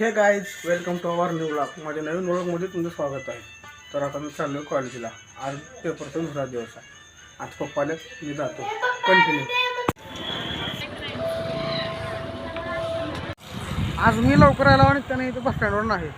Hey guys welcome to our new blog माझ्या नवीन ब्लॉगमध्ये तुमचं स्वागत आहे. तर आता मी चाललो कॉलेजला आज पेपरचा दुसरा दिवस आहे. आज पप्पा मी जातो. कंटिन्यू आज मी लवकर आलो आणि त्याने इथे बस स्टँडवर नाही.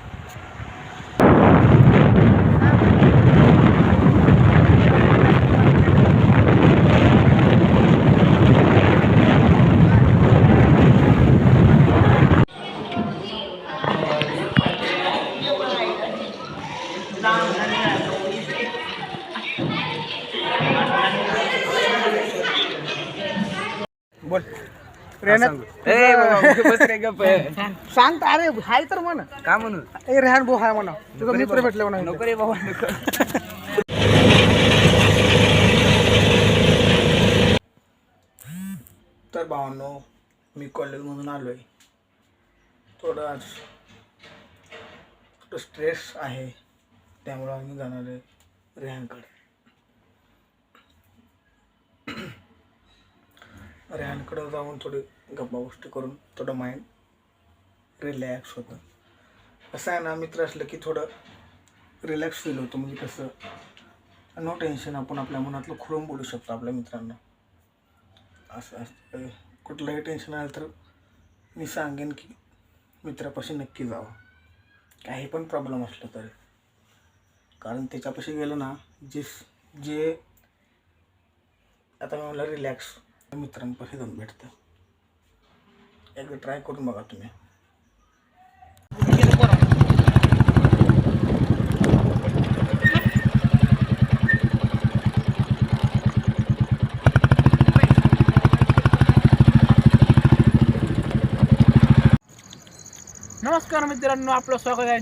बोल. सांग. तर, अरे हाय तर म्हण. का म्हणून ए रेहान भाऊ हाय म्हणा तुझा मित्र भेटले म्हणा नको रे बाबा नको तर भावांनो मी कॉलेजमधून आलो आहे थोडं आज थोडं स्ट्रेस आहे. त्यामुळं आम्ही जाणार आहे रेहानकडे. रेहानकडं जाऊन थोडी गप्पा गोष्टी करून थोडं माइंड रिलॅक्स होतं. कसं आहे ना मित्र असलं की थोडं रिलॅक्स फील होतं. म्हणजे कसं नो टेन्शन आपण आपल्या मनातलं खुळून बोलू शकतो आपल्या मित्रांना. असं असतं कुठलंही टेन्शन आलं तर मी सांगेन की मित्रापाशी नक्की जावं. काही पण प्रॉब्लेम असलं तरी. कारण त्याच्यापाशी गेलं ना जे जे आता मी म्हणलं रिलॅक्स मित्रांपाशी जाऊन भेटतं. एकदा ट्राय करून बघा तुम्ही. नमस्कार मित्रांनो आपलं स्वागत आहे.